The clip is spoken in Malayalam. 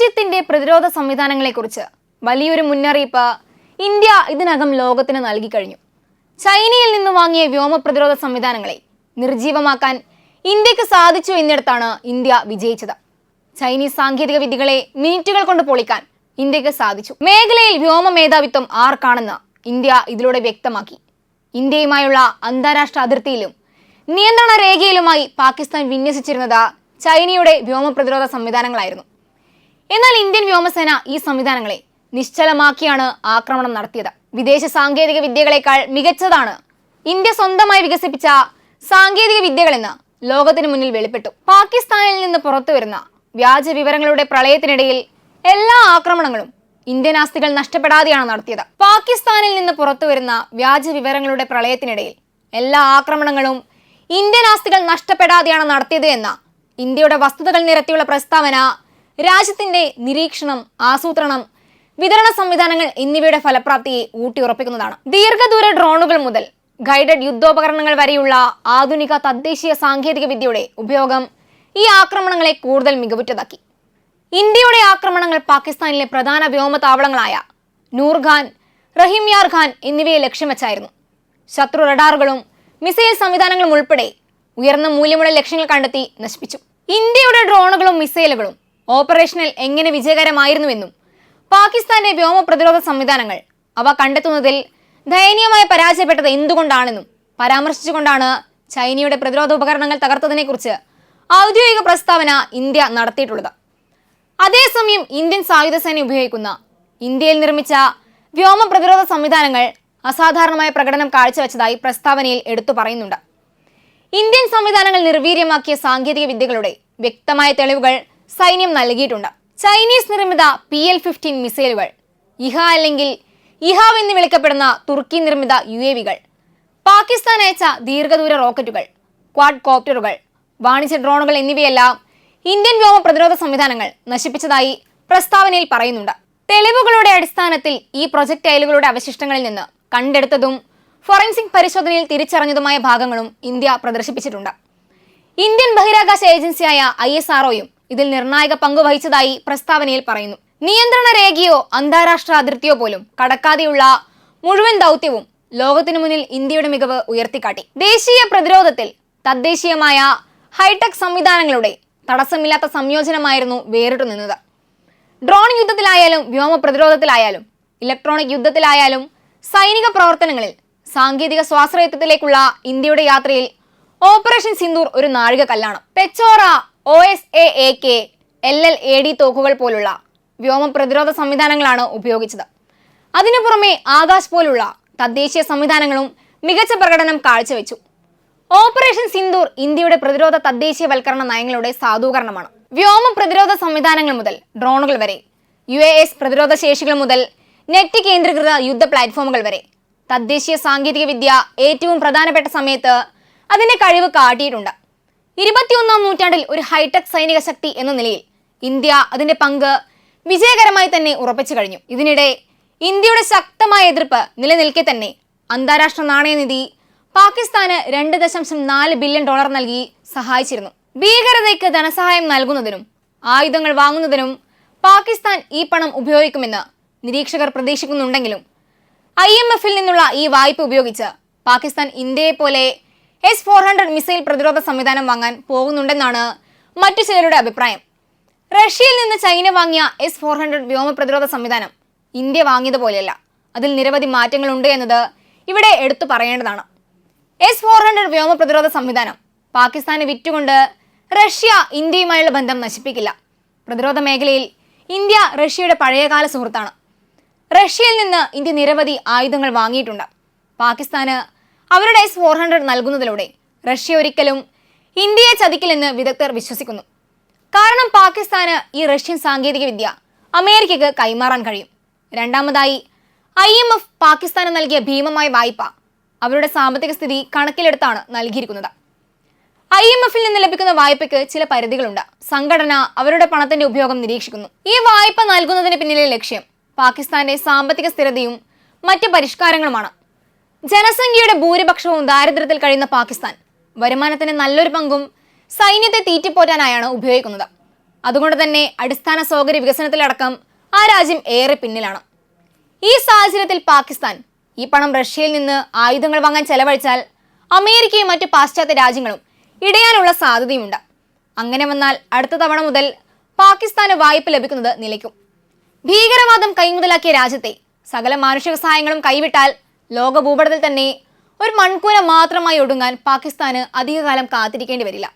രാജ്യത്തിന്റെ പ്രതിരോധ സംവിധാനങ്ങളെക്കുറിച്ച് വലിയൊരു മുന്നറിയിപ്പ് ഇന്ത്യ ഇതിനകം ലോകത്തിന് നൽകി കഴിഞ്ഞു ചൈനയിൽ നിന്ന് വാങ്ങിയ വ്യോമ പ്രതിരോധ സംവിധാനങ്ങളെ നിർജീവമാക്കാൻ ഇന്ത്യയ്ക്ക് സാധിച്ചു എന്നിടത്താണ് ഇന്ത്യ വിജയിച്ചത്. ചൈനീസ് സാങ്കേതിക വിദ്യകളെ മിനിറ്റുകൾ കൊണ്ട് പൊളിക്കാൻ ഇന്ത്യയ്ക്ക് സാധിച്ചു. മേഖലയിൽ വ്യോമ മേധാവിത്വം ആർക്കാണെന്ന് ഇന്ത്യ ഇതിലൂടെ വ്യക്തമാക്കി. ഇന്ത്യയുമായുള്ള അന്താരാഷ്ട്ര അതിർത്തിയിലും നിയന്ത്രണ രേഖയിലുമായി പാകിസ്ഥാൻ വിന്യസിച്ചിരുന്നത് ചൈനയുടെ വ്യോമ പ്രതിരോധ സംവിധാനങ്ങളായിരുന്നു. എന്നാൽ ഇന്ത്യൻ വ്യോമസേന ഈ സംവിധാനങ്ങളെ നിശ്ചലമാക്കിയാണ് ആക്രമണം നടത്തിയത്. വിദേശ സാങ്കേതിക വിദ്യകളെക്കാൾ മികച്ചതാണ് ഇന്ത്യ സ്വന്തമായി വികസിപ്പിച്ച സാങ്കേതിക വിദ്യകളെന്ന് ലോകത്തിന് മുന്നിൽ വെളിപ്പെട്ടു. പാകിസ്ഥാനിൽ നിന്ന് പുറത്തുവരുന്ന വ്യാജ വിവരങ്ങളുടെ പ്രളയത്തിനിടയിൽ എല്ലാ ആക്രമണങ്ങളും ഇന്ത്യൻ ആസ്തികൾ നഷ്ടപ്പെടാതെയാണ് നടത്തിയത്. പാകിസ്ഥാനിൽ നിന്ന് പുറത്തുവരുന്ന വ്യാജ വിവരങ്ങളുടെ പ്രളയത്തിനിടയിൽ എല്ലാ ആക്രമണങ്ങളും ഇന്ത്യൻ ആസ്തികൾ നഷ്ടപ്പെടാതെയാണ് നടത്തിയത് എന്ന ഇന്ത്യയുടെ വസ്തുതകൾ നിരത്തിയുള്ള പ്രസ്താവന രാജ്യത്തിന്റെ നിരീക്ഷണം ആസൂത്രണം വിതരണ സംവിധാനങ്ങൾ എന്നിവയുടെ ഫലപ്രാപ്തിയെ ഊട്ടിയുറപ്പിക്കുന്നതാണ്. ദീർഘദൂര ഡ്രോണുകൾ മുതൽ ഗൈഡഡ് യുദ്ധോപകരണങ്ങൾ വരെയുള്ള ആധുനിക തദ്ദേശീയ സാങ്കേതിക വിദ്യയുടെ ഉപയോഗം ഈ ആക്രമണങ്ങളെ കൂടുതൽ മികവുറ്റതാക്കി. ഇന്ത്യയുടെ ആക്രമണങ്ങൾ പാകിസ്ഥാനിലെ പ്രധാന വ്യോമതാവളങ്ങളായ നൂർഖാൻ റഹിംയാർ ഖാൻ എന്നിവയെ ലക്ഷ്യം വെച്ചായിരുന്നു. ശത്രു റഡാറുകളും മിസൈൽ സംവിധാനങ്ങളും ഉൾപ്പെടെ ഉയർന്ന മൂല്യമുള്ള ലക്ഷ്യങ്ങൾ കണ്ടെത്തി നശിപ്പിച്ചു. ഇന്ത്യയുടെ ഡ്രോണുകളും മിസൈലുകളും ഓപ്പറേഷനിൽ എങ്ങനെ വിജയകരമായിരുന്നുവെന്നും പാകിസ്ഥാന്റെ വ്യോമ പ്രതിരോധ സംവിധാനങ്ങൾ അവ കണ്ടെത്തുന്നതിൽ ദയനീയമായി പരാജയപ്പെട്ടത് എന്തുകൊണ്ടാണെന്നും പരാമർശിച്ചുകൊണ്ടാണ് ചൈനയുടെ പ്രതിരോധ ഉപകരണങ്ങൾ തകർത്തതിനെക്കുറിച്ച് ഔദ്യോഗിക പ്രസ്താവന ഇന്ത്യ നടത്തിയിട്ടുള്ളത്. അതേസമയം ഇന്ത്യൻ സായുധ സേന ഉപയോഗിക്കുന്ന ഇന്ത്യയിൽ നിർമ്മിച്ച വ്യോമ പ്രതിരോധ സംവിധാനങ്ങൾ അസാധാരണമായ പ്രകടനം കാഴ്ചവെച്ചതായി പ്രസ്താവനയിൽ എടുത്തു പറയുന്നുണ്ട്. ഇന്ത്യൻ സംവിധാനങ്ങൾ നിർവീര്യമാക്കിയ സാങ്കേതിക വിദ്യകളുടെ വ്യക്തമായ തെളിവുകൾ സൈന്യം നൽകിയിട്ടുണ്ട്. ചൈനീസ് നിർമ്മിത പി എൽ ഫിഫ്റ്റീൻ മിസൈലുകൾ ഇഹ അല്ലെങ്കിൽ ഇഹാവ് എന്ന് വിളിക്കപ്പെടുന്ന തുർക്കി നിർമ്മിത യു എ വികൾ പാകിസ്ഥാൻ അയച്ച ദീർഘദൂര റോക്കറ്റുകൾ ക്വാഡ് കോപ്റ്ററുകൾ വാണിജ്യ ഡ്രോണുകൾ എന്നിവയെല്ലാം ഇന്ത്യൻ വ്യോമ പ്രതിരോധ സംവിധാനങ്ങൾ നശിപ്പിച്ചതായി പ്രസ്താവനയിൽ പറയുന്നുണ്ട്. തെളിവുകളുടെ അടിസ്ഥാനത്തിൽ ഈ പ്രൊജക്ടൈലുകളുടെ അവശിഷ്ടങ്ങളിൽ നിന്ന് കണ്ടെടുത്തതും ഫോറൻസിക് പരിശോധനയിൽ തിരിച്ചറിഞ്ഞതുമായ ഭാഗങ്ങളും ഇന്ത്യ പ്രദർശിപ്പിച്ചിട്ടുണ്ട്. ഇന്ത്യൻ ബഹിരാകാശ ഏജൻസിയായ ഐ എസ് ആർഒയും ഇതിൽ നിർണായക പങ്കുവഹിച്ചതായി പ്രസ്താവനയിൽ പറയുന്നു. നിയന്ത്രണ രേഖയോ അന്താരാഷ്ട്ര അതിർത്തിയോ പോലും കടക്കാതെയുള്ള മുഴുവൻ ദൗത്യവും ലോകത്തിനു മുന്നിൽ ഇന്ത്യയുടെ മികവ് ഉയർത്തിക്കാട്ടി. ദേശീയ പ്രതിരോധത്തിൽ തദ്ദേശീയമായ ഹൈടെക് സംവിധാനങ്ങളുടെ തടസ്സമില്ലാത്ത സംയോജനമായിരുന്നു വേറിട്ടു നിന്നത്. ഡ്രോൺ യുദ്ധത്തിലായാലും വ്യോമ പ്രതിരോധത്തിലായാലും ഇലക്ട്രോണിക് യുദ്ധത്തിലായാലും സൈനിക പ്രവർത്തനങ്ങളിൽ സാങ്കേതിക സ്വാശ്രയത്വത്തിലേക്കുള്ള ഇന്ത്യയുടെ യാത്രയിൽ ഓപ്പറേഷൻ സിന്ദൂർ ഒരു നാഴിക കല്ലാണ് Pechora O S A A K L L A D തോക്കുകൾ പോലുള്ള വ്യോമ പ്രതിരോധ സംവിധാനങ്ങളാണ് ഉപയോഗിച്ചത്. അതിനു പുറമെ ആകാശ് പോലുള്ള തദ്ദേശീയ സംവിധാനങ്ങളും മികച്ച പ്രകടനം കാഴ്ചവെച്ചു. ഓപ്പറേഷൻ സിന്ദൂർ ഇന്ത്യയുടെ പ്രതിരോധ തദ്ദേശീയവൽക്കരണ നയങ്ങളുടെ സാധൂകരണമാണ്. വ്യോമ പ്രതിരോധ സംവിധാനങ്ങൾ മുതൽ ഡ്രോണുകൾ വരെ യു എ എസ് പ്രതിരോധ ശേഷികൾ മുതൽ നെറ്റ് കേന്ദ്രീകൃത യുദ്ധ പ്ലാറ്റ്ഫോമുകൾ വരെ തദ്ദേശീയ സാങ്കേതികവിദ്യ ഏറ്റവും പ്രധാനപ്പെട്ട സമയത്ത് അതിന്റെ കഴിവ് കാട്ടിയിട്ടുണ്ട്. ഇരുപത്തിയൊന്നാം നൂറ്റാണ്ടിൽ ഒരു ഹൈടെക് സൈനിക ശക്തി എന്ന നിലയിൽ ഇന്ത്യ അതിന്റെ പങ്ക് വിജയകരമായി തന്നെ ഉറപ്പിച്ചു കഴിഞ്ഞു. ഇതിനിടെ ഇന്ത്യയുടെ ശക്തമായ എതിർപ്പ് നിലനിൽക്കെ തന്നെ അന്താരാഷ്ട്ര നാണയനിധി പാകിസ്ഥാന് രണ്ട് ദശാംശം നാല് ബില്യൺ ഡോളർ നൽകി സഹായിച്ചിരുന്നു. ഭീകരതയ്ക്ക് ധനസഹായം നൽകുന്നതിനും ആയുധങ്ങൾ വാങ്ങുന്നതിനും പാകിസ്ഥാൻ ഈ പണം ഉപയോഗിക്കുമെന്ന് നിരീക്ഷകർ പ്രതീക്ഷിക്കുന്നുണ്ടെങ്കിലും ഐ നിന്നുള്ള ഈ വായ്പ ഉപയോഗിച്ച് പാകിസ്ഥാൻ ഇന്ത്യയെ പോലെ എസ് ഫോർ ഹൺഡ്രഡ് മിസൈൽ പ്രതിരോധ സംവിധാനം വാങ്ങാൻ പോകുന്നുണ്ടെന്നാണ് മറ്റു ചിലരുടെ അഭിപ്രായം. റഷ്യയിൽ നിന്ന് ചൈന വാങ്ങിയ എസ് ഫോർ ഹൺഡ്രഡ് വ്യോമ പ്രതിരോധ സംവിധാനം ഇന്ത്യ വാങ്ങിയതുപോലെയല്ല അതിൽ നിരവധി മാറ്റങ്ങളുണ്ട് എന്നത് ഇവിടെ എടുത്തു പറയേണ്ടതാണ്. എസ് ഫോർ ഹൺഡ്രഡ് വ്യോമ പ്രതിരോധ സംവിധാനം പാകിസ്ഥാനെ വിറ്റുകൊണ്ട് റഷ്യ ഇന്ത്യയുമായുള്ള ബന്ധം നശിപ്പിക്കില്ല. പ്രതിരോധ മേഖലയിൽ ഇന്ത്യ റഷ്യയുടെ പഴയകാല സുഹൃത്താണ്. റഷ്യയിൽ നിന്ന് ഇന്ത്യ നിരവധി ആയുധങ്ങൾ വാങ്ങിയിട്ടുണ്ട്. പാകിസ്ഥാന് അവരുടെ എസ് ഫോർ ഹൺഡ്രഡ് നൽകുന്നതിലൂടെ റഷ്യ ഒരിക്കലും ഇന്ത്യയെ ചതിക്കില്ലെന്ന് വിദഗ്ധർ വിശ്വസിക്കുന്നു. കാരണം പാകിസ്ഥാന് ഈ റഷ്യൻ സാങ്കേതികവിദ്യ അമേരിക്കയ്ക്ക് കൈമാറാൻ കഴിയും. രണ്ടാമതായി ഐ എം എഫ് പാകിസ്ഥാന് നൽകിയ ഭീമമായ വായ്പ അവരുടെ സാമ്പത്തിക സ്ഥിതി കണക്കിലെടുത്താണ് നൽകിയിരിക്കുന്നത്. ഐ എം എഫിൽ നിന്ന് ലഭിക്കുന്ന വായ്പയ്ക്ക് ചില പരിധികളുണ്ട്. സംഘടന അവരുടെ പണത്തിന്റെ ഉപയോഗം നിരീക്ഷിക്കുന്നു. ഈ വായ്പ നൽകുന്നതിന് പിന്നിലെ ലക്ഷ്യം പാകിസ്ഥാന്റെ സാമ്പത്തിക സ്ഥിരതയും മറ്റ് പരിഷ്കാരങ്ങളുമാണ്. ജനസംഖ്യയുടെ ഭൂരിപക്ഷവും ദാരിദ്ര്യത്തിൽ കഴിയുന്ന പാകിസ്ഥാൻ. വരുമാനത്തിന്റെ നല്ലൊരു പങ്കും സൈന്യത്തെ തീറ്റിപ്പോറ്റാനായാണ് ഉപയോഗിക്കുന്നത്. അതുകൊണ്ട് തന്നെ അടിസ്ഥാന സൗകര്യ വികസനത്തിലടക്കം ആ രാജ്യം ഏറെ പിന്നിലാണ്. ഈ സാഹചര്യത്തിൽ പാകിസ്ഥാൻ ഈ പണം റഷ്യയിൽ നിന്ന് ആയുധങ്ങൾ വാങ്ങാൻ ചെലവഴിച്ചാൽ അമേരിക്കയും മറ്റ് പാശ്ചാത്യ രാജ്യങ്ങളും ഇടയാനുള്ള സാധ്യതയുമുണ്ട്. അങ്ങനെ വന്നാൽ അടുത്ത തവണ മുതൽ പാകിസ്ഥാന് വായ്പ ലഭിക്കുന്നത് നിലയ്ക്കും. ഭീകരവാദം കൈമുതലാക്കിയ രാജ്യത്തെ സകല മാനുഷിക സഹായങ്ങളും കൈവിട്ടാൽ ലോക ഭൂപടത്തിൽ തന്നെ ഒരു മൺകൂന മാത്രമായി ഒടുങ്ങാൻ പാകിസ്ഥാന് അധികകാലം കാത്തിരിക്കേണ്ടി വരില്ല.